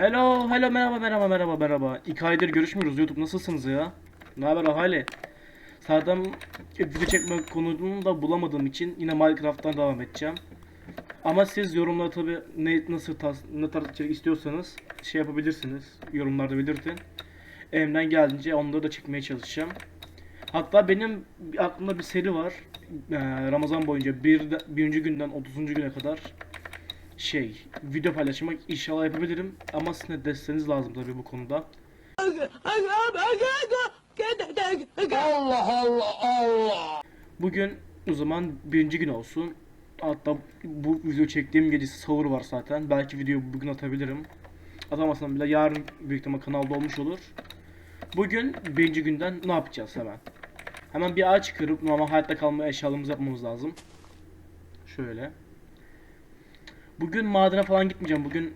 Hello, hello, merhaba, merhaba, merhaba, merhaba. İki aydır görüşmüyoruz YouTube. Nasılsınız ya? Ne haber ahali? Zaten video çekme konusunu da bulamadığım için yine Minecraft'tan devam edeceğim. Ama siz yorumlara tabi ne nasıl tarz, ne tarz içerik istiyorsanız şey yapabilirsiniz. Yorumlarda belirtin. Elimden geldiğince onları da çekmeye çalışacağım. Hatta benim aklımda bir seri var. Ee, Ramazan boyunca bir, birinci günden 30. güne kadar şey video paylaşmak inşallah yapabilirim ama sizin de desteğiniz lazım tabii bu konuda. Allah Allah Allah. Bugün o zaman birinci gün olsun. Hatta bu video çektiğim gecesi sahur var zaten. Belki videoyu bugün atabilirim. Atamazsam bile yarın büyük ihtimal kanalda olmuş olur. Bugün birinci günden ne yapacağız hemen? Hemen bir ağaç kırıp normal hayatta kalma eşyalarımızı yapmamız lazım. Şöyle. Bugün madene falan gitmeyeceğim. Bugün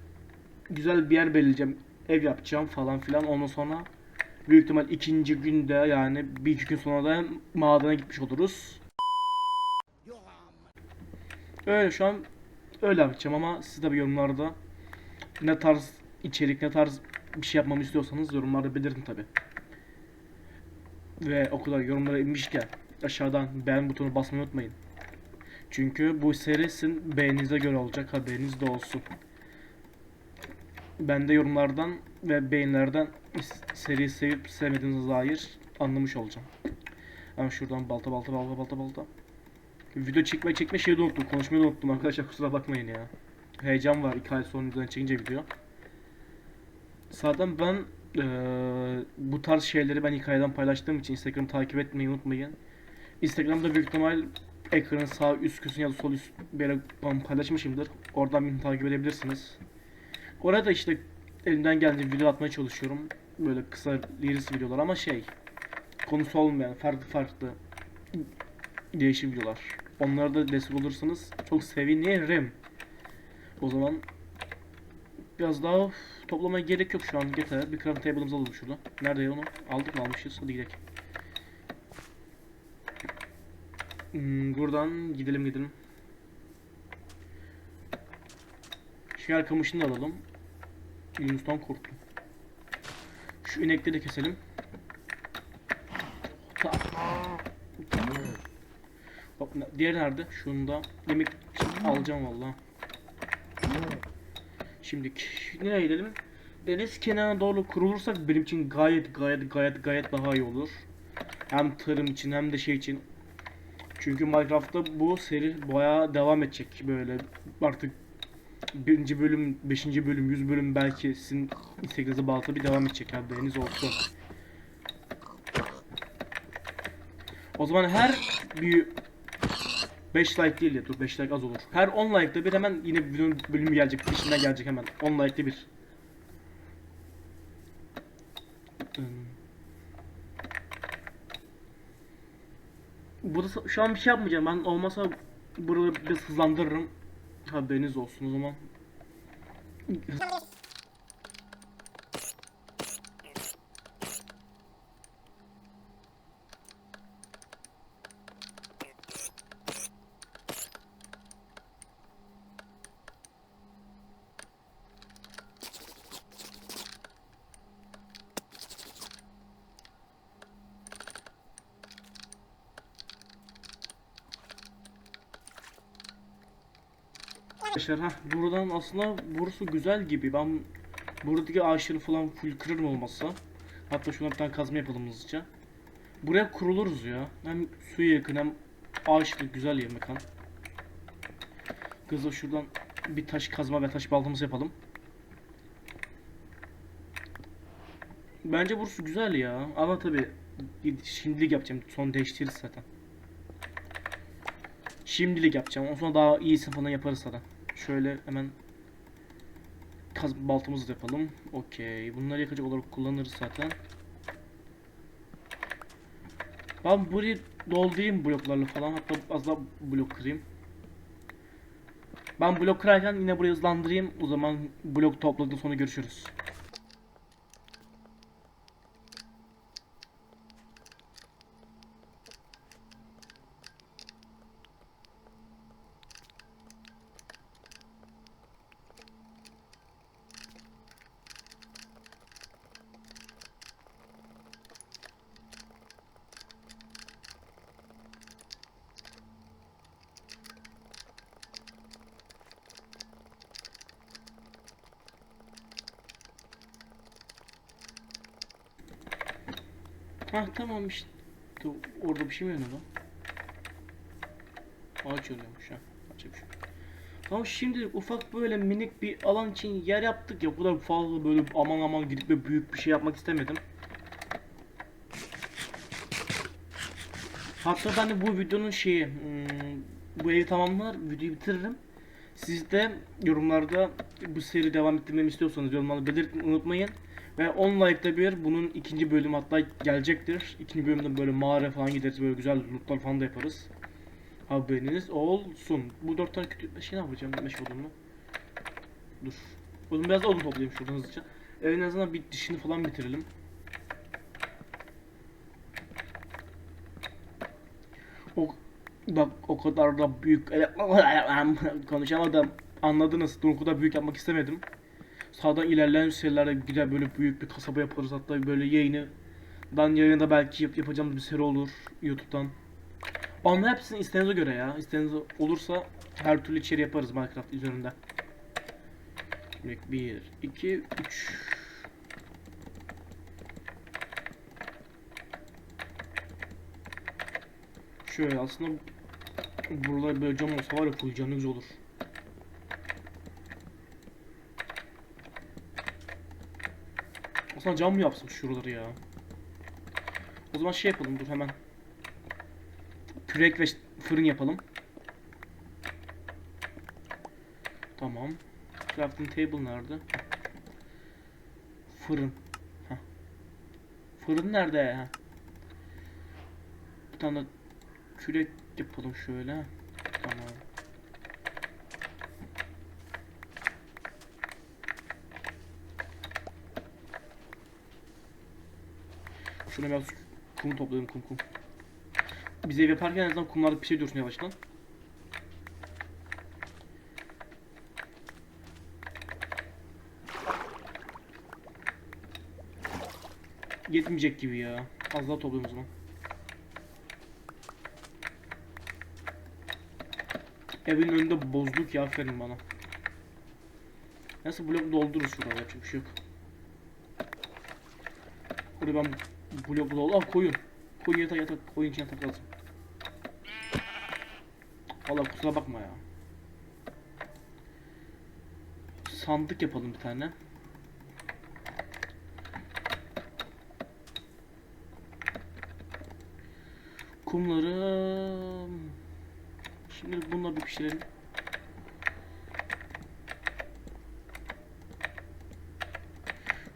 güzel bir yer belirleyeceğim. Ev yapacağım falan filan. Ondan sonra büyük ihtimal ikinci günde yani bir iki gün sonra da madene gitmiş oluruz. Öyle şu an öyle yapacağım ama siz de bir yorumlarda ne tarz içerik ne tarz bir şey yapmamı istiyorsanız yorumlarda belirtin tabi. Ve o kadar yorumlara inmişken aşağıdan beğen butonu basmayı unutmayın. Çünkü bu seri sizin beğeninize göre olacak haberiniz de olsun. Ben de yorumlardan ve beğenilerden seriyi sevip sevmediğinize dair anlamış olacağım. Hemen şuradan balta balta balta balta balta. Video çekme çekme şeyi de unuttum. Konuşmayı da unuttum arkadaşlar kusura bakmayın ya. Heyecan var 2 ay sonra üzerine çekince video. Zaten ben eee, bu tarz şeyleri ben hikayeden paylaştığım için Instagram'ı takip etmeyi unutmayın. Instagram'da büyük ihtimal ekranın sağ üst köşesine ya da sol üst ben paylaşmışımdır. Oradan beni takip edebilirsiniz. Orada işte elimden geldiğince video atmaya çalışıyorum. Böyle kısa liris videolar ama şey konusu olmayan farklı farklı değişik videolar. Onlara da destek olursanız çok sevinirim. O zaman biraz daha toplamaya gerek yok şu an yeter. Bir crafting table'ımızı alalım şurada. Nerede onu? Aldık mı almışız? Hadi gidelim. Hmm, buradan gidelim gidelim. Şiar kamışını da alalım. Yunus'tan korktum. Şu inekleri de keselim. Ta- ne- diğeri nerede? Şunu da yemek alacağım valla. Şimdi nereye gidelim? Deniz kenarına doğru kurulursak benim için gayet gayet gayet gayet daha iyi olur. Hem tarım için hem de şey için. Çünkü Minecraft'ta bu seri bayağı devam edecek böyle artık birinci bölüm, beşinci bölüm, yüz bölüm belki sizin Instagram'ınıza bağlı bir devam edecek haberiniz olsun. O zaman her bir 5 like değil ya dur 5 like az olur. Her 10 like'da bir hemen yine bir bölüm, gelecek. Peşinden gelecek hemen. 10 like'da bir. Burada şu an bir şey yapmayacağım. Ben olmasa buraları biraz hızlandırırım. Haberiniz olsun o zaman. Arkadaşlar ha buradan aslında burası güzel gibi. Ben buradaki ağaçları falan full kırarım olmazsa. Hatta şuna bir tane kazma yapalım hızlıca. Buraya kuruluruz ya. Hem suya yakın hem ağaçlı güzel yer mekan. Kızla şuradan bir taş kazma ve taş baltamızı yapalım. Bence burası güzel ya. Ama tabi şimdilik yapacağım. Son değiştiririz zaten. Şimdilik yapacağım. Ondan sonra daha iyisi falan yaparız zaten. Şöyle hemen kaz baltamızı yapalım. Okey. Bunları yakacak olarak kullanırız zaten. Ben burayı doldurayım bloklarla falan. Hatta az daha blok kırayım. Ben blok kırarken yine burayı hızlandırayım. O zaman blok topladıktan sonra görüşürüz. Hah tamam işte. Orada bir şey mi yanıyor lan? Ağaç yanıyormuş ha. Açık şu. Tamam şimdi ufak böyle minik bir alan için yer yaptık ya. Bu kadar fazla böyle aman aman gidip böyle büyük bir şey yapmak istemedim. Hatta ben de bu videonun şeyi hmm, bu evi tamamlar videoyu bitiririm. Siz de yorumlarda bu seri devam ettirmemi istiyorsanız yorumlarda belirtmeyi unutmayın. Ve 10 like'da bir bunun ikinci bölümü hatta gelecektir. İkinci bölümde böyle mağara falan gideriz böyle güzel lootlar falan da yaparız. Haberiniz olsun. Bu dört tane kötü şey ne yapacağım meş odunla. Dur. Oğlum biraz da odun toplayayım şuradan hızlıca. En azından bir dişini falan bitirelim. O bak o kadar da büyük konuşamadım. Anladınız. Dur o kadar büyük yapmak istemedim. Sağdan ilerleyen serilerde gider böyle büyük bir kasaba yaparız. Hatta böyle yayını dan yayında belki yap yapacağımız bir seri olur YouTube'dan. Ama hepsini isteğinize göre ya. İsteğiniz olursa her türlü içeri yaparız Minecraft üzerinde. 1, 2, 3. Şöyle aslında buralar böyle cam olsa var ya koyacağım güzel olur. Aslında cam mı yapsam şuraları ya? O zaman şey yapalım dur hemen. Kürek ve fırın yapalım. Tamam. Crafting table nerede? Fırın. Heh. Fırın nerede? Heh. Bir tane kürek yapalım şöyle. Tamam. Şuna biraz kum toplayalım kum kum. Biz ev yaparken en azından kumlarda bir şey dursun yavaştan. Yetmeyecek gibi ya. Az daha toplayalım o zaman. Evin önünde bozduk ya aferin bana. Nasıl blok doldururuz şurada yapacak bir şey yok. Buraya ben blok doldu. Ah koyun. Koyun yatak yatak. Koyun için yatak lazım. Valla kusura bakma ya. Sandık yapalım bir tane. Kumları... Şimdi bununla bir pişirelim.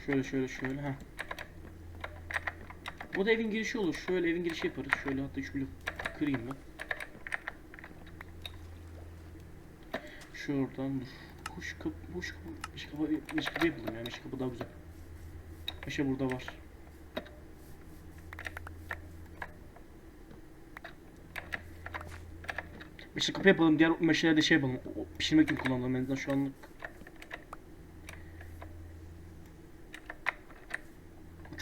Şöyle şöyle şöyle ha. Bu da evin girişi olur. Şöyle evin girişi yaparız. Şöyle hatta 3 blok kırayım ben. Şuradan dur. Kuş kapı, kuş kapı, meş kapı, meş kapı yapalım ya. Meş kapı daha güzel. Meşe burada var. Meşe kapı yapalım. Diğer meşeleri de şey yapalım. Pişirmek için kullanalım. En şu anlık.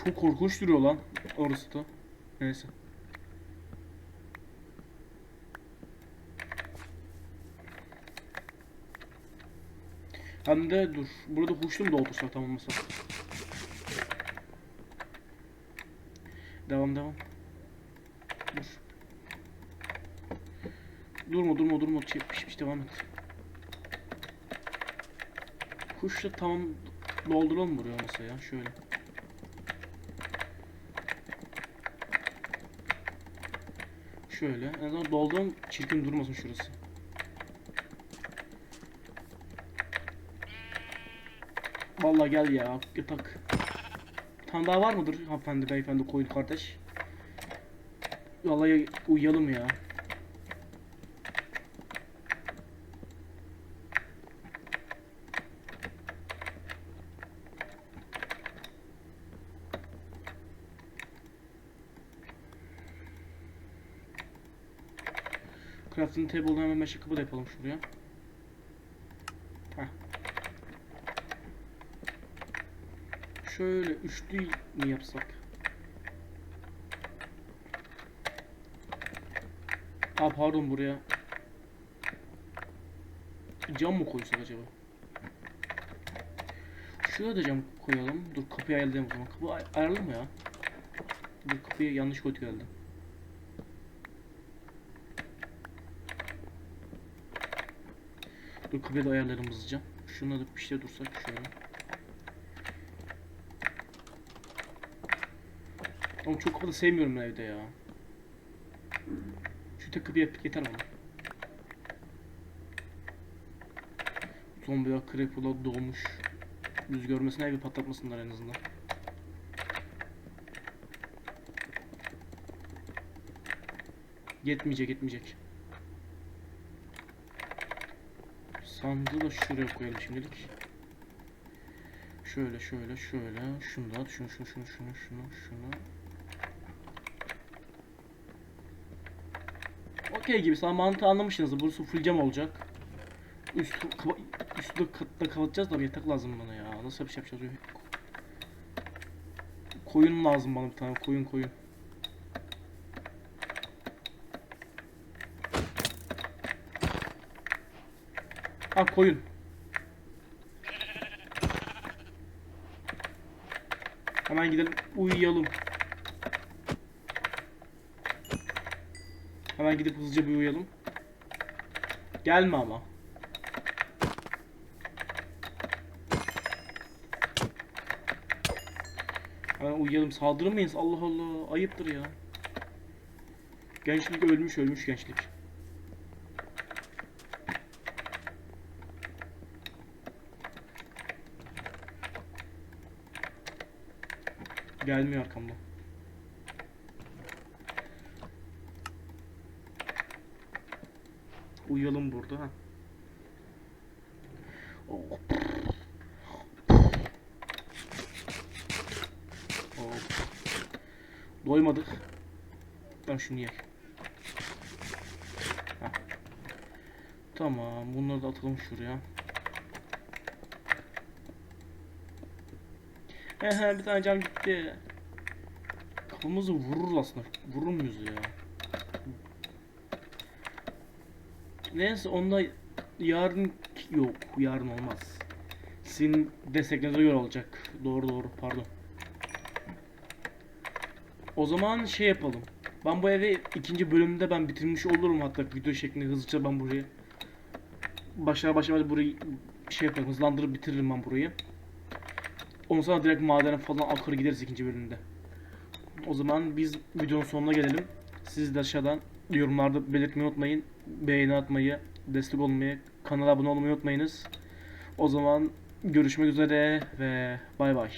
Çok korkunç duruyor lan. Orası da. Neyse. Hem de dur. Burada huşlu mu da otursak tamam mesela. Devam devam. Dur. Durma durma durma. Şey, pişmiş devam et. Kuşla tamam dolduralım buraya masaya şöyle. Şöyle. En azından doldum çirkin durmasın şurası. Vallahi gel ya yatak. Tane daha var mıdır hanımefendi beyefendi koyun kardeş? Vallahi uyuyalım ya. Crafting table'dan hemen meşe kapı da yapalım şuraya. Heh. Şöyle üçlü mi yapsak? Aa pardon buraya. Cam mı koysak acaba? Şuraya da cam koyalım. Dur kapıyı ayarlayalım o zaman. Kapı ay ayarlı mı ya? Bu kapıyı yanlış koyduk herhalde. Dur kapıya da ayarlarım hızlıca. Şuna da bir şey dursak şöyle. Ama çok kapı da sevmiyorum evde ya. Şu kapı yap- yeter bana. Zombiler, creeper'lar doğmuş. Yüz görmesine evi patlatmasınlar en azından. Yetmeyecek, yetmeyecek. Sandığı da şuraya koyalım şimdilik. Şöyle, şöyle, şöyle. Şunu da at, şunu, şunu, şunu, şunu, şunu, şunu. Okey gibi. Sana mantığı anlamışsınız. Burası full cam olacak. Üstü, üstü katta kapatacağız da bir yatak lazım bana ya. Nasıl bir şey yapacağız? Koyun lazım bana bir tane. Koyun koyun. Ha koyun. Hemen gidelim uyuyalım. Hemen gidip hızlıca bir uyuyalım. Gelme ama. Hemen uyuyalım. Saldırır mıyız? Allah Allah. Ayıptır ya. Gençlik ölmüş ölmüş gençlik. Gelmiyor arkamda. Uyuyalım burada ha. Oh. Oh. Doymadık. Ben şunu yer. Tamam, bunları da atalım şuraya. Ehe bir tane cam gitti. Kapımızı vurur aslında. Vurur muyuz ya? Neyse onda yarın yok yarın olmaz. Sizin desteklerinize göre olacak. Doğru doğru pardon. O zaman şey yapalım. Ben bu evi ikinci bölümde ben bitirmiş olurum hatta video şeklinde hızlıca ben burayı başlar başlamaz burayı şey yaparım hızlandırıp bitiririm ben burayı. Ondan sonra direkt madene falan akır gideriz ikinci bölümde. O zaman biz videonun sonuna gelelim. Siz de aşağıdan yorumlarda belirtmeyi unutmayın. Beğeni atmayı, destek olmayı, kanala abone olmayı unutmayınız. O zaman görüşmek üzere ve bay bay.